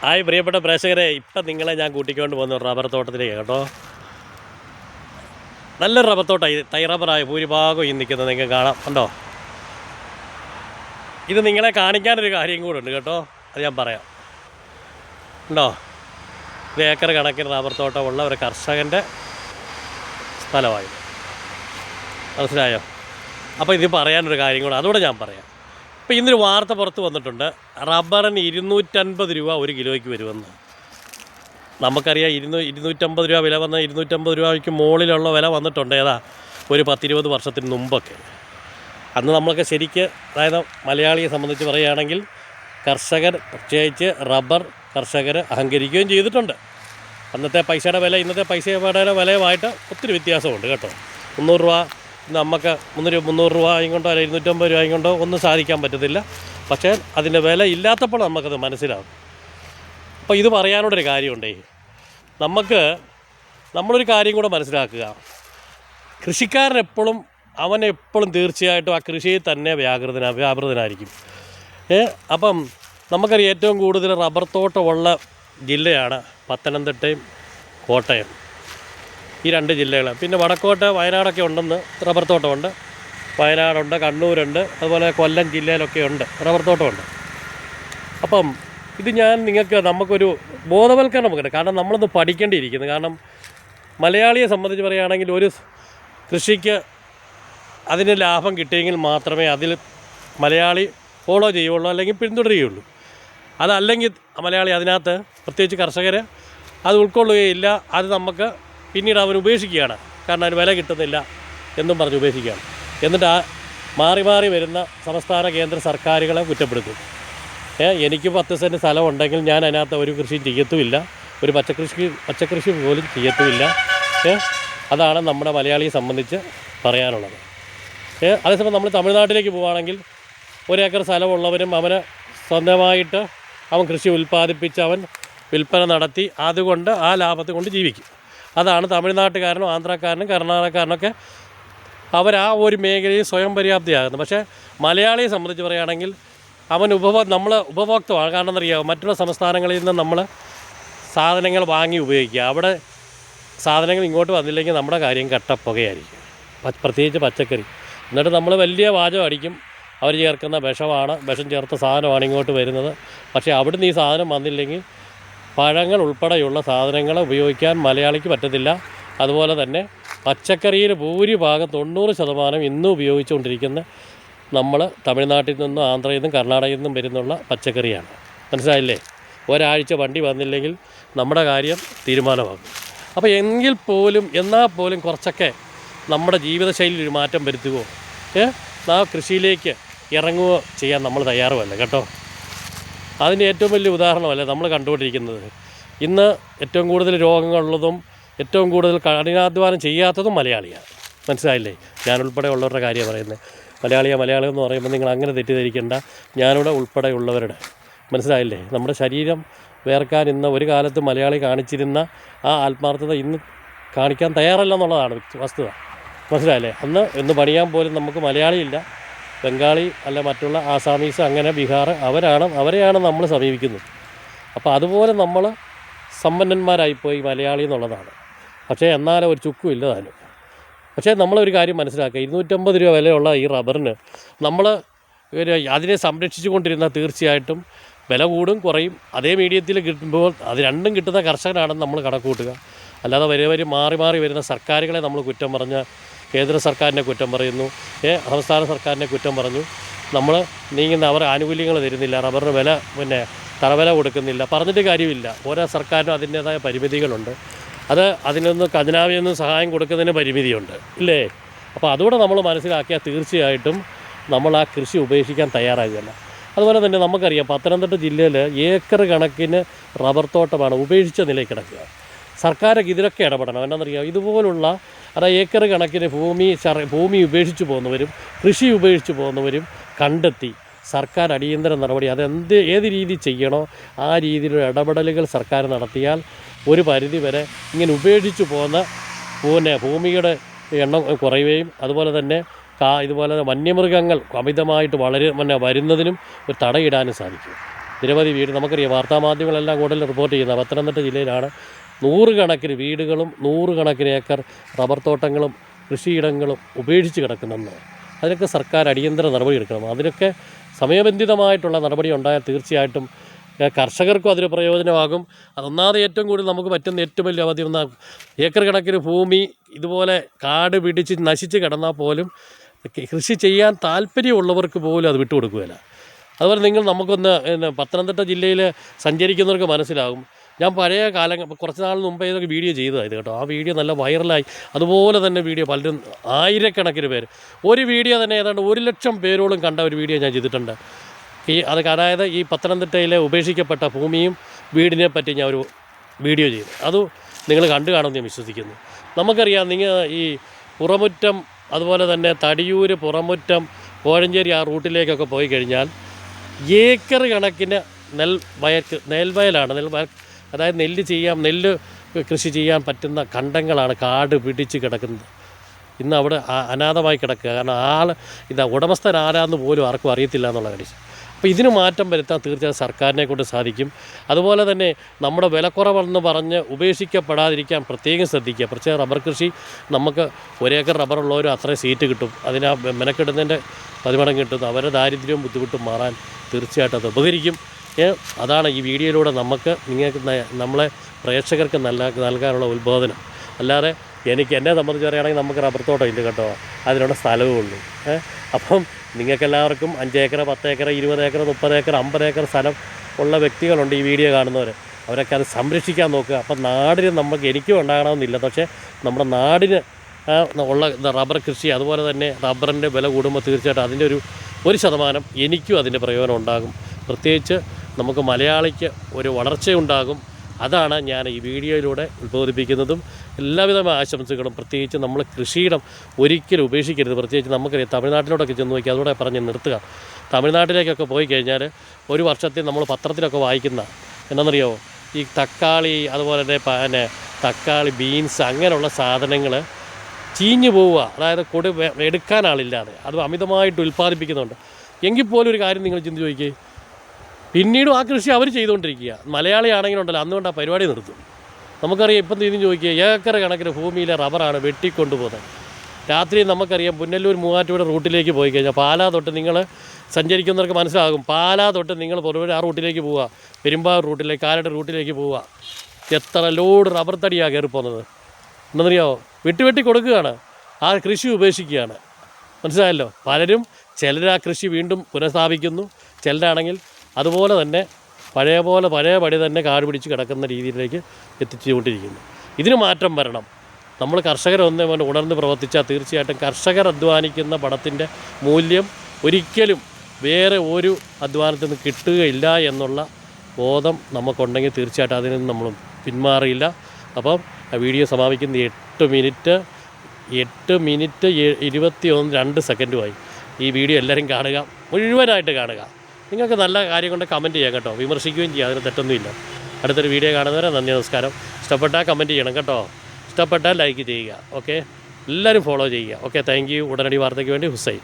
Hi പ്രിയപ്പെട്ട പ്രേക്ഷകരെ ഇപ്പം നിങ്ങളെ ഞാൻ കൂട്ടിക്കൊണ്ട് പോകുന്ന റബ്ബർ തോട്ടത്തിലേക്ക് കേട്ടോ. നല്ല റബ്ബർ തോട്ടം തൈ റബ്ബറായ ഭൂരിഭാഗം ഈ നിൽക്കുന്നത് നിങ്ങൾക്ക് കാണാം കണ്ടോ? ഇത് നിങ്ങളെ കാണിക്കാനൊരു കാര്യം കൂടെ ഉണ്ട് കേട്ടോ അത് ഞാൻ പറയാം. ഉണ്ടോ ഇത് ഏക്കർ കണക്കിന് റബ്ബർ തോട്ടമുള്ള ഒരു കർഷകന്റെ സ്ഥലമായി മനസ്സിലായോ? അപ്പോൾ ഇത് പറയാനൊരു കാര്യം കൂടെ അതുകൂടെ ഞാൻ പറയാം. ഇപ്പോൾ ഇന്നൊരു വാർത്ത പുറത്ത് വന്നിട്ടുണ്ട്. റബ്ബറിന് ഇരുന്നൂറ്റൻപത് രൂപ ഒരു കിലോയ്ക്ക് വരുമെന്ന്. നമുക്കറിയാം ഇരുന്നൂ ഇരുന്നൂറ്റമ്പത് രൂപ വില വന്ന ഇരുന്നൂറ്റമ്പത് രൂപയ്ക്ക് മുകളിലുള്ള വില വന്നിട്ടുണ്ട്. ഏതാ? ഒരു പത്തിരുപത് വർഷത്തിന് മുമ്പൊക്കെ. അന്ന് നമ്മളൊക്കെ ശരിക്ക് അതായത് മലയാളിയെ സംബന്ധിച്ച് പറയുകയാണെങ്കിൽ കർഷകർ പ്രത്യേകിച്ച് റബ്ബർ കർഷകർ അഹങ്കരിക്കുകയും ചെയ്തിട്ടുണ്ട്. അന്നത്തെ പൈസയുടെ വില ഇന്നത്തെ പൈസയുടെ വിലയുമായിട്ട് ഒത്തിരി വ്യത്യാസമുണ്ട് കേട്ടോ. മുന്നൂറ് രൂപ നമുക്ക് മുന്നൂറ് മുന്നൂറ് രൂപയും കൊണ്ടോ അല്ലെങ്കിൽ ഇരുന്നൂറ്റമ്പത് രൂപയും കൊണ്ടോ ഒന്നും സാധിക്കാൻ പറ്റത്തില്ല. പക്ഷേ അതിന്റെ വില ഇല്ലാത്തപ്പോൾ നമുക്കത് മനസ്സിലാകും അപ്പോൾ ഇത് പറയാനുള്ളൊരു കാര്യമുണ്ടേ. നമുക്ക് നമ്മളൊരു കാര്യം കൂടെ മനസ്സിലാക്കുക. കൃഷിക്കാരൻ എപ്പോഴും അവൻ എപ്പോഴും തീർച്ചയായിട്ടും ആ കൃഷിയിൽ തന്നെ വ്യാകൃതന വ്യാപൃതനായിരിക്കും. ഏ അപ്പം നമുക്കറിയാം ഏറ്റവും കൂടുതൽ റബ്ബർ തോട്ടമുള്ള ജില്ലയാണ് പത്തനംതിട്ടയും കോട്ടയം. ഈ രണ്ട് ജില്ലകൾ പിന്നെ വടക്കോട്ട് വയനാടൊക്കെ ഉണ്ടെന്ന് റബ്ബർ തോട്ടമുണ്ട്. വയനാടുണ്ട് കണ്ണൂരുണ്ട് അതുപോലെ കൊല്ലം ജില്ലയിലൊക്കെ ഉണ്ട് റബ്ബർ തോട്ടമുണ്ട്. അപ്പം ഇത് ഞാൻ നിങ്ങൾക്ക് നമുക്കൊരു ബോധവൽക്കരണം വെക്കട്ടെ. കാരണം നമ്മളൊന്ന് പഠിക്കേണ്ടിയിരിക്കുന്നു. കാരണം മലയാളിയെ സംബന്ധിച്ച് പറയുകയാണെങ്കിൽ ഒരു കൃഷിക്ക് അതിന് ലാഭം കിട്ടിയെങ്കിൽ മാത്രമേ അതിൽ മലയാളി ഫോളോ ചെയ്യുള്ളൂ അല്ലെങ്കിൽ പിന്തുടരുകയുള്ളൂ. അതല്ലെങ്കിൽ മലയാളി അതിനകത്ത് പ്രത്യേകിച്ച് കർഷകർ അത് ഉൾക്കൊള്ളുകയില്ല. അത് നമുക്ക് പിന്നീട് അവൻ ഉപേക്ഷിക്കുകയാണ്. കാരണം അതിന് വില കിട്ടുന്നില്ല എന്നും പറഞ്ഞ് ഉപേക്ഷിക്കുകയാണ്. എന്നിട്ട് ആ മാറി മാറി വരുന്ന സംസ്ഥാന കേന്ദ്ര സർക്കാരുകളെ കുറ്റപ്പെടുത്തും. ഏ എനിക്ക് പത്ത് സെന്റ് സ്ഥലം ഉണ്ടെങ്കിൽ ഞാൻ അതിനകത്ത് ഒരു കൃഷിയും ചെയ്യത്തുമില്ല. ഒരു പച്ചക്കൃഷി പച്ചക്കൃഷി പോലും ചെയ്യത്തുമില്ല. ഏ അതാണ് നമ്മുടെ മലയാളിയെ സംബന്ധിച്ച് പറയാനുള്ളത്. ഏ അതേസമയം നമ്മൾ തമിഴ്നാട്ടിലേക്ക് പോവുകയാണെങ്കിൽ ഒരേക്കർ സ്ഥലമുള്ളവരും അവന് സ്വന്തമായിട്ട് അവൻ കൃഷി ഉൽപ്പാദിപ്പിച്ച് അവൻ വിൽപ്പന നടത്തി അതുകൊണ്ട് ആ ലാഭത്തെ കൊണ്ട് ജീവിക്കും. അതാണ് തമിഴ്നാട്ടുകാരനും ആന്ധ്രാക്കാരനും കർണാടകക്കാരനൊക്കെ അവർ ആ ഒരു മേഖലയിൽ സ്വയം പര്യാപ്തിയാകുന്നു പക്ഷേ മലയാളിയെ സംബന്ധിച്ച് പറയുകയാണെങ്കിൽ അവൻ ഉപഭോ നമ്മൾ ഉപഭോക്തമാണ്. കാരണം എന്നറിയാമോ മറ്റുള്ള സംസ്ഥാനങ്ങളിൽ നിന്ന് നമ്മൾ സാധനങ്ങൾ വാങ്ങി ഉപയോഗിക്കുക. അവിടെ സാധനങ്ങൾ ഇങ്ങോട്ട് വന്നില്ലെങ്കിൽ നമ്മുടെ കാര്യം കട്ടപ്പുകയായിരിക്കും. പ്രത്യേകിച്ച് പച്ചക്കറി. എന്നിട്ട് നമ്മൾ വലിയ വാചകം അടിക്കും. അവർ ചേർക്കുന്ന വിഷമാണ് വിഷം ചേർത്ത സാധനമാണ് ഇങ്ങോട്ട് വരുന്നത്. പക്ഷേ അവിടുന്ന് ഈ സാധനം വന്നില്ലെങ്കിൽ പഴങ്ങൾ ഉൾപ്പെടെയുള്ള സാധനങ്ങൾ ഉപയോഗിക്കാൻ മലയാളിക്ക് പറ്റത്തില്ല. അതുപോലെ തന്നെ പച്ചക്കറിയിൽ ഭൂരിഭാഗം തൊണ്ണൂറ് ശതമാനം ഇന്നും ഉപയോഗിച്ചുകൊണ്ടിരിക്കുന്ന നമ്മൾ തമിഴ്നാട്ടിൽ നിന്നും ആന്ധ്രയിൽ നിന്നും കർണാടകയിൽ നിന്നും വരുന്നുള്ള പച്ചക്കറിയാണ്. മനസ്സിലായില്ലേ? ഒരാഴ്ച വണ്ടി വന്നില്ലെങ്കിൽ നമ്മുടെ കാര്യം തീരുമാനമാകും. അപ്പോൾ എങ്കിൽ പോലും എന്നാൽ പോലും കുറച്ചൊക്കെ നമ്മുടെ ജീവിതശൈലിയിൽ ഒരു മാറ്റം വരുത്തുകയോ ഏ? ആ കൃഷിയിലേക്ക് ഇറങ്ങുകയോ ചെയ്യാൻ നമ്മൾ തയ്യാറുമല്ല കേട്ടോ? അതിന് ഏറ്റവും വലിയ ഉദാഹരണമല്ലേ നമ്മൾ കണ്ടുകൊണ്ടിരിക്കുന്നത്? ഇന്ന് ഏറ്റവും കൂടുതൽ രോഗങ്ങളുള്ളതും ഏറ്റവും കൂടുതൽ കഠിനാധ്വാനം ചെയ്യാത്തതും മലയാളിയാണ്. മനസ്സിലായില്ലേ? ഞാൻ ഉൾപ്പെടെ ഉള്ളവരുടെ കാര്യമാണ് പറയുന്നത്. മലയാളിയ മലയാളി എന്ന് പറയുമ്പോൾ നിങ്ങൾ അങ്ങനെ തെറ്റിദ്ധരിക്കേണ്ട. ഞാനിവിടെ ഉൾപ്പെടെയുള്ളവരുടെ. മനസ്സിലായില്ലേ? നമ്മുടെ ശരീരം വേർക്കാൻ ഇന്ന് ഒരു കാലത്ത് മലയാളി കാണിച്ചിരുന്ന ആ ആത്മാർത്ഥത ഇന്ന് കാണിക്കാൻ തയ്യാറല്ല എന്നുള്ളതാണ് വസ്തുത. മനസ്സിലായില്ലേ? അന്ന് എന്ന് പണിയാൻ പോലും നമുക്ക് മലയാളിയില്ല. ബംഗാളി അല്ല മറ്റുള്ള ആസാമീസ് അങ്ങനെ ബീഹാർ അവരാണ് അവരെയാണ് നമ്മൾ സമീപിക്കുന്നത്. അപ്പോൾ അതുപോലെ നമ്മൾ സമ്പന്നന്മാരായിപ്പോയി മലയാളി എന്നുള്ളതാണ്. പക്ഷേ എന്നാലും ഒരു ചുക്കും ഇല്ല താനും പക്ഷേ നമ്മളൊരു കാര്യം മനസ്സിലാക്കുക. ഇരുന്നൂറ്റമ്പത് രൂപ വിലയുള്ള ഈ റബ്ബറിന് നമ്മൾ അതിനെ സംരക്ഷിച്ചു കൊണ്ടിരുന്ന തീർച്ചയായിട്ടും വില കൂടും കുറയും. അതേ മീഡിയത്തിൽ കിട്ടുമ്പോൾ അത് രണ്ടും കിട്ടുന്ന കർഷകനാണെന്ന് നമ്മൾ കണക്ക് കൂട്ടുക അല്ലാതെ വരെ വരെ മാറി മാറി വരുന്ന സർക്കാരുകളെ നമ്മൾ കുറ്റം പറഞ്ഞ് കേന്ദ്ര സർക്കാരിനെ കുറ്റം പറയുന്നു. സംസ്ഥാന സർക്കാരിനെ കുറ്റം പറഞ്ഞു. നമ്മൾ നീങ്ങുന്ന അവർ ആനുകൂല്യങ്ങൾ തരുന്നില്ല റബ്ബറിന് വില പിന്നെ തറവില കൊടുക്കുന്നില്ല പറഞ്ഞിട്ട് കാര്യമില്ല. ഓരോ സർക്കാരിനും അതിന്റേതായ പരിമിതികളുണ്ട്. അത് അതിനൊന്ന് ഖജനാവിൽ സഹായം കൊടുക്കുന്നതിന് പരിമിതിയുണ്ട്. ഇല്ലേ? അപ്പോൾ അതുകൂടെ നമ്മൾ മനസ്സിലാക്കിയാൽ തീർച്ചയായിട്ടും നമ്മൾ ആ കൃഷി ഉപേക്ഷിക്കാൻ തയ്യാറാകുകയല്ല. അതുപോലെ തന്നെ നമുക്കറിയാം പത്തനംതിട്ട ജില്ലയിൽ ഏക്കർ കണക്കിന് റബ്ബർ തോട്ടമാണ് ഉപേക്ഷിച്ച നിലയിൽ കിടക്കുക. സർക്കാരൊക്കെ ഇതിലൊക്കെ ഇടപെടണം. എന്നാണെന്നറിയാം ഇതുപോലുള്ള അതായത് ഏക്കർ കണക്കിന് ഭൂമി ഭൂമി ഉപേക്ഷിച്ച് പോകുന്നവരും കൃഷി ഉപേക്ഷിച്ച് പോകുന്നവരും കണ്ടെത്തി സർക്കാർ അടിയന്തര നടപടി അതെന്ത് ഏത് രീതി ചെയ്യണോ ആ രീതിയിലുള്ള ഇടപെടലുകൾ സർക്കാർ നടത്തിയാൽ ഒരു പരിധി വരെ ഇങ്ങനെ ഉപേക്ഷിച്ച് പോകുന്ന പിന്നെ ഭൂമിയുടെ എണ്ണം കുറയുകയും അതുപോലെ തന്നെ കാ ഇതുപോലെ വന്യമൃഗങ്ങൾ അമിതമായിട്ട് വളരെ പിന്നെ വരുന്നതിനും ഒരു തടയിടാനും സാധിക്കും. നിരവധി വീട് നമുക്കറിയാം വാർത്താമാധ്യമങ്ങളെല്ലാം കൂടുതൽ റിപ്പോർട്ട് ചെയ്യുന്നത്. പത്തനംതിട്ട ജില്ലയിലാണ് നൂറുകണക്കിന് വീടുകളും നൂറുകണക്കിന് ഏക്കർ റബ്ബർ തോട്ടങ്ങളും കൃഷിയിടങ്ങളും ഉപേക്ഷിച്ച് കിടക്കുന്നെന്ന് അതിനൊക്കെ സർക്കാർ അടിയന്തര നടപടി എടുക്കണം. അതിനൊക്കെ സമയബന്ധിതമായിട്ടുള്ള നടപടി ഉണ്ടായാൽ തീർച്ചയായിട്ടും കർഷകർക്കും അതിന് പ്രയോജനമാകും. അതൊന്നാമത് ഏറ്റവും കൂടുതൽ നമുക്ക് പറ്റുന്ന ഏറ്റവും വലിയ അവധി ഒന്നാ ഏക്കർ കണക്കിന് ഭൂമി ഇതുപോലെ കാട് പിടിച്ച് നശിച്ച് കിടന്നാൽ പോലും കൃഷി ചെയ്യാൻ താല്പര്യമുള്ളവർക്ക് പോലും അത് വിട്ടുകൊടുക്കുകയില്ല. അതുപോലെ നിങ്ങൾ നമുക്കൊന്ന് പത്തനംതിട്ട ജില്ലയിൽ സഞ്ചരിക്കുന്നവർക്ക് മനസ്സിലാകും. ഞാൻ പഴയ കാലം കുറച്ച് നാൾ മുമ്പേ ഇതൊക്കെ വീഡിയോ ചെയ്തതായത് കേട്ടോ. ആ വീഡിയോ നല്ല വൈറലായി. അതുപോലെ തന്നെ വീഡിയോ പലരും ആയിരക്കണക്കിന് പേര്. ഒരു വീഡിയോ തന്നെ ഏതാണ്ട് ഒരു ലക്ഷം പേരോളം കണ്ട ഒരു വീഡിയോ ഞാൻ ചെയ്തിട്ടുണ്ട്. ഈ അത് അതായത് ഈ പത്തനംതിട്ടയിലെ ഉപേക്ഷിക്കപ്പെട്ട ഭൂമിയും വീടിനെ പറ്റി ഞാൻ ഒരു വീഡിയോ ചെയ്തു. അത് നിങ്ങൾ കണ്ടു കാണുമെന്ന് ഞാൻ വിശ്വസിക്കുന്നു. നമുക്കറിയാം നിങ്ങൾ ഈ പുറമുറ്റം അതുപോലെ തന്നെ തടിയൂര് പുറമുറ്റം കോഴഞ്ചേരി ആ റൂട്ടിലേക്കൊക്കെ പോയി കഴിഞ്ഞാൽ ഏക്കർ കണക്കിന് നെൽ നെൽവയലാണ് നെൽവയൽ അതായത് നെല്ല് ചെയ്യാം നെല്ല് കൃഷി ചെയ്യാൻ പറ്റുന്ന കണ്ടങ്ങളാണ് കാട് പിടിച്ച് കിടക്കുന്നത്. ഇന്ന് അവിടെ അനാഥമായി കിടക്കുക. കാരണം ആൾ ഇതാ ഉടമസ്ഥൻ ആരാന്ന് പോലും ആർക്കും അറിയത്തില്ല എന്നുള്ള കാര്യം. അപ്പോൾ ഇതിന് മാറ്റം വരുത്താൻ തീർച്ചയായും സർക്കാരിനെ കൊണ്ട് സാധിക്കും. അതുപോലെ തന്നെ നമ്മുടെ വിലക്കുറവെന്ന് പറഞ്ഞ് ഉപേക്ഷിക്കപ്പെടാതിരിക്കാൻ പ്രത്യേകം ശ്രദ്ധിക്കുക. പ്രത്യേകം റബ്ബർ കൃഷി നമുക്ക് ഒരേക്കർ റബ്ബറുള്ളവരും അത്രയും സീറ്റ് കിട്ടും. അതിനാ മെനക്കെടുന്നതിന്റെ പതിമടങ്ങ് കിട്ടും. അവരുടെ ദാരിദ്ര്യവും ബുദ്ധിമുട്ടും മാറാൻ തീർച്ചയായിട്ടും അത് ഉപകരിക്കും. അതാണ് ഈ വീഡിയോയിലൂടെ നമുക്ക് നിങ്ങൾക്ക് നമ്മളെ പ്രേക്ഷകർക്ക് നല്ല നൽകാനുള്ള ഉത്ബോധനം. അല്ലാതെ എനിക്ക് എന്നെ സംബന്ധിച്ച് പറയുകയാണെങ്കിൽ നമുക്ക് റബ്ബർ തോട്ടം ഇല്ല കേട്ടോ. അതിനുള്ള സ്ഥലവും ഉള്ളൂ. അപ്പം നിങ്ങൾക്കെല്ലാവർക്കും അഞ്ച് ഏക്കർ പത്ത് ഏക്കർ ഇരുപത് ഏക്കർ മുപ്പത് ഏക്കർ അമ്പത് ഏക്കർ സ്ഥലം ഉള്ള വ്യക്തികളുണ്ട് ഈ വീഡിയോ കാണുന്നവർ അവരൊക്കെ അത് സംരക്ഷിക്കാൻ നോക്കുക. അപ്പം നാടിന് നമുക്ക് എനിക്കും ഉണ്ടാകണമെന്നില്ല. പക്ഷേ നമ്മുടെ നാടിന് ഉള്ള റബ്ബർ കൃഷി അതുപോലെ തന്നെ റബ്ബറിന്റെ വില കൂടുമ്പോൾ തീർച്ചയായിട്ടും അതിന്റെ ഒരു ഒരു ശതമാനം എനിക്കും അതിന്റെ പ്രയോജനം ഉണ്ടാകും. പ്രത്യേകിച്ച് നമുക്ക് മലയാളിക്ക് ഒരു വളർച്ചയുണ്ടാകും. അതാണ് ഞാൻ ഈ വീഡിയോയിലൂടെ ഉത്ബോധിപ്പിക്കുന്നതും എല്ലാവിധ ആശംസകളും. പ്രത്യേകിച്ച് നമ്മൾ കൃഷിയിടം ഒരിക്കലും ഉപേക്ഷിക്കരുത്. പ്രത്യേകിച്ച് നമുക്കറിയാം തമിഴ്നാട്ടിലോട്ടൊക്കെ ചെന്ന് നോക്കി അതോടെ പറഞ്ഞ് നിർത്തുക. തമിഴ്നാട്ടിലേക്കൊക്കെ പോയി കഴിഞ്ഞാൽ ഒരു വർഷത്തിൽ നമ്മൾ പത്രത്തിലൊക്കെ വായിക്കുന്ന എന്താണെന്നറിയാമോ ഈ തക്കാളി അതുപോലെ തന്നെ പിന്നെ തക്കാളി ബീൻസ് അങ്ങനെയുള്ള സാധനങ്ങൾ ചീഞ്ഞു പോവുക. അതായത് കൊടു എടുക്കാൻ ആളില്ലാതെ. അത് അമിതമായിട്ട് ഉൽപ്പാദിപ്പിക്കുന്നുണ്ട്. എങ്കിൽ പോലും ഒരു കാര്യം നിങ്ങൾ ചിന്തിച്ച് നോക്കിയേ പിന്നീടും ആ കൃഷി അവർ ചെയ്തുകൊണ്ടിരിക്കുക മലയാളിയാണെങ്കിലുണ്ടല്ലോ അന്നുകൊണ്ട് ആ പരിപാടി നിർത്തും. നമുക്കറിയാം ഇപ്പം തീരും ചോദിക്കുക ഏക്കർ കണക്കിന് ഭൂമിയിലെ റബ്ബറാണ് വെട്ടിക്കൊണ്ടുപോകുന്നത്. രാത്രി നമുക്കറിയാം പുന്നല്ലൂർ മൂവാറ്റുപുഴ റൂട്ടിലേക്ക് പോയി കഴിഞ്ഞാൽ പാലാ തൊട്ട് നിങ്ങൾ സഞ്ചരിക്കുന്നവർക്ക് മനസ്സിലാകും പാലാ തൊട്ട് നിങ്ങൾ പുറപ്പെടുക ആ റൂട്ടിലേക്ക് പോവുക. പെരുമ്പാവൂർ റൂട്ടിലേക്ക് കാലട്ട് റൂട്ടിലേക്ക് പോവുക. എത്ര ലോഡ് റബ്ബർ തടിയാണ് കയറി പോകുന്നത്. എന്നറിയാമോ വെട്ടി വെട്ടി കൊടുക്കുകയാണ്. ആ കൃഷി ഉപേക്ഷിക്കുകയാണ്. മനസ്സിലായല്ലോ? പലരും ചിലർ ആ കൃഷി വീണ്ടും പുനഃസ്ഥാപിക്കുന്നു. ചിലരാണെങ്കിൽ അതുപോലെ തന്നെ പഴയ പോലെ പഴയ പടി തന്നെ കാട് പിടിച്ച് കിടക്കുന്ന രീതിയിലേക്ക് എത്തിച്ചുകൊണ്ടിരിക്കുന്നു. ഇതിന് മാറ്റം വരണം. നമ്മൾ കർഷകരൊന്ന് ഉണർന്ന് പ്രവർത്തിച്ചാൽ തീർച്ചയായിട്ടും കർഷകർ അധ്വാനിക്കുന്ന പണത്തിന്റെ മൂല്യം ഒരിക്കലും വേറെ ഒരു അധ്വാനത്തിൽ നിന്ന് കിട്ടുകയില്ല എന്നുള്ള ബോധം നമുക്കുണ്ടെങ്കിൽ തീർച്ചയായിട്ടും അതിൽ നിന്ന് നമ്മൾ പിന്മാറിയില്ല. അപ്പം ആ വീഡിയോ സമാപിക്കുന്ന എട്ട് മിനിറ്റ് എട്ട് മിനിറ്റ് ഇരുപത്തി ഒന്ന് രണ്ട് സെക്കൻഡുമായി ഈ വീഡിയോ എല്ലാവരും കാണുക മുഴുവനായിട്ട് കാണുക. നിങ്ങൾക്ക് നല്ല കാര്യം കൊണ്ട് കമന്റ് ചെയ്യാം കേട്ടോ. വിമർശിക്കുകയും ചെയ്യാം. അതിന് തെറ്റൊന്നുമില്ല. അടുത്തൊരു വീഡിയോ കാണുന്നവരെ നന്ദി നമസ്കാരം. ഇഷ്ടപ്പെട്ടാൽ കമന്റ് ചെയ്യണം കേട്ടോ. ഇഷ്ടപ്പെട്ടാൽ ലൈക്ക് ചെയ്യുക. ഓക്കെ എല്ലാവരും ഫോളോ ചെയ്യുക. ഓക്കെ താങ്ക് യു ഉടനടി വാർത്തയ്ക്ക് വേണ്ടി ഹുസൈൻ.